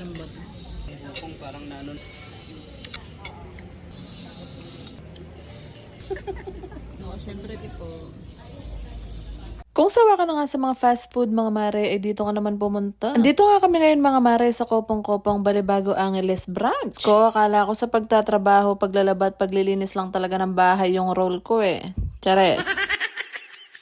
Lambot. Kung parang nanon. Oo, syempre tipo. Kung sawa ka na nga sa mga fast food mga mare, eh dito ka naman pumunta. Andito nga kami ngayon mga mare sa Kopong-Kopong Balibago Angeles Branch. Ko, akala ko sa pagtatrabaho, paglalabat, paglilinis lang talaga ng bahay yung role ko eh. Chares.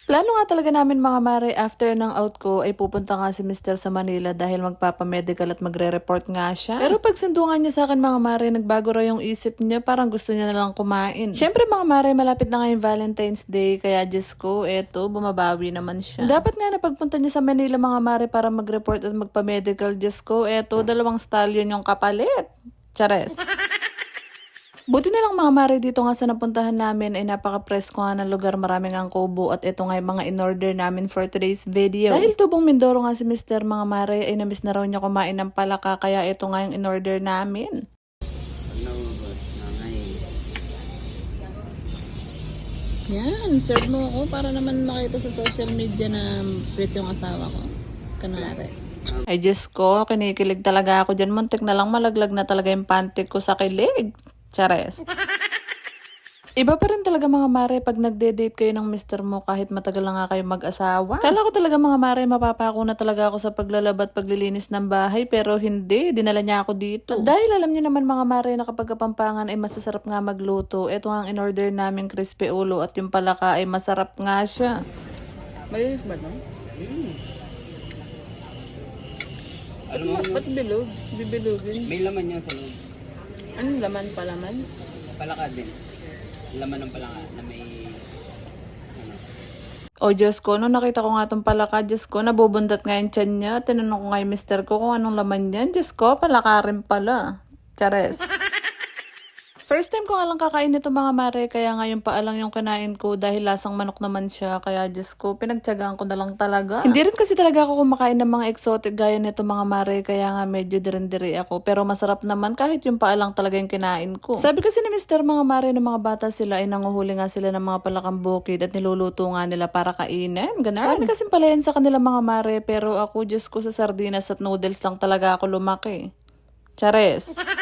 Plano nga talaga namin mga mare after ng out ko ay pupunta nga si Mr. sa Manila dahil magpapamedical at magre-report nga siya. Pero pag sundungan niya sa akin mga mare, nagbago raw yung isip niya, parang gusto niya na lang kumain. Siyempre mga mare, malapit na nga yung Valentine's Day, kaya Diyos ko, eto, bumabawi naman siya. Dapat nga na pagpunta niya sa Manila mga mare para mag-report at magpa-medical, Diyos ko, eto, dalawang stallion yung kapalit. Chares. Buti na lang mga mare dito nga sa napuntahan namin ay napaka-presko nga ng lugar maraming ang kubo at ito nga yung mga in-order namin for today's video. Dahil tubong Mindoro nga si Mr. mga mare ay namiss na raw niya kumain ng palaka kaya ito nga yung in-order namin. Ano. Yan, serve mo ako para naman makita sa social media na sweet yung asawa ko. Kanare. Ay Diyos ko, kinikilig talaga ako dyan. Muntik na lang malaglag na talaga yung pantik ko sa kilig. Chares. Iba pa rin talaga mga mare pag nagde-date kayo ng mister mo kahit matagal na nga kayo mag-asawa. Kala ko talaga mga mare mapapako na talaga ako sa paglalabat paglilinis ng bahay pero hindi, dinala niya ako dito. At dahil alam niyo naman mga mare na kapag kapampangan ay masasarap nga magluto, ito nga ang in-order namin crispy ulo at yung palaka ay masarap nga siya. Malinis ba no? Alam mo, Ba't bilog? Bibilugin. may laman yan sa loob. Anong laman pa laman? Palaka din. Laman ng palaka na may... Ano? O Diyos ko, nung nakita ko nga itong palaka, Diyos ko, nabubundat nga yung tiyan niya. Tinanong ko nga yung mister ko kung anong laman niyan. Diyos ko, palaka rin pala. Chares. First time ko nga lang kakain nito mga mare, kaya nga yung paa lang yung kinain ko dahil lasang manok naman siya. Kaya Diyos ko, pinagtsagaan ko na lang talaga. Hindi rin kasi talaga ako kumakain ng mga exotic gaya nito mga mare, kaya nga medyo dirindiri ako. Pero masarap naman kahit yung paa lang talaga yung kinain ko. Sabi kasi ni Mr. mga mare ng mga bata sila ay nanguhuli nga sila ng mga palakang bukid at niluluto nga nila para kainin. Ganun. Marami kasing palayan sa kanila mga mare, pero ako Diyos ko sa sardinas at noodles lang talaga ako lumaki. Chares.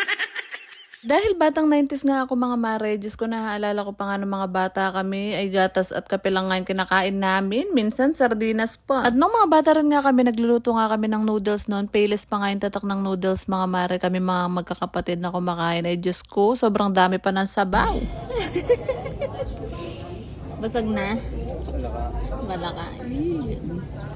Dahil batang 90s nga ako mga mare, Diyos ko naaalala ko pa nga nung mga bata kami, ay gatas at kape lang nga yung kinakain namin, minsan sardinas pa. At nung mga bata rin nga kami, nagluluto nga kami ng noodles noon, payless pa nga yung tatak ng noodles mga mare, kami mga magkakapatid na kumakain. Ay Diyos ko, sobrang dami pa ng sabaw. Basag na? Palaka. Malaka.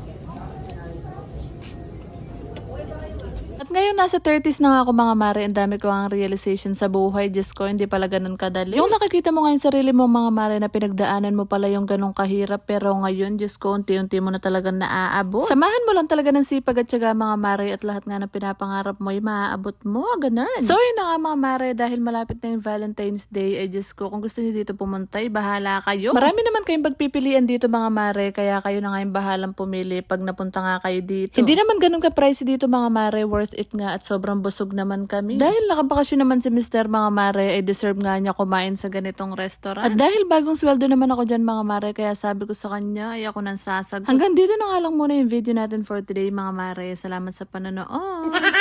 Ngayon nasa 30s na ako mga mare, ang dami ko ang realization sa buhay. Diyos ko, hindi pala ganun kadali. Yung nakikita mo ngayon sarili mo mga mare na pinagdaanan mo pala yung ganun kahirap. Pero ngayon, Diyos ko, unti-unti mo na talagang naaabot. Samahan mo lang talaga ng sipag at syaga mga mare at lahat nga ng pinapangarap mo ay maaabot mo. Ganun. So yun na nga mga mare, dahil malapit na yung Valentine's Day, ay Diyos ko, kung gusto niyo dito pumunta, bahala kayo. Marami naman kayong pagpipilian dito mga mare, kaya kayo na nga yung bahalang pumili pag napunta nga kayo dito. Hindi naman ganun ka-pricey dito mga mare, worth it nga at sobrang busog naman kami. Dahil nakabakasyon naman si Mr. mga mare, ay deserve nga niya kumain sa ganitong restaurant. At dahil bagong sweldo naman ako dyan mga mare, kaya sabi ko sa kanya, ay ako nang sasagot. Hanggang dito na nga lang muna yung video natin for today mga mare. Salamat sa panonood.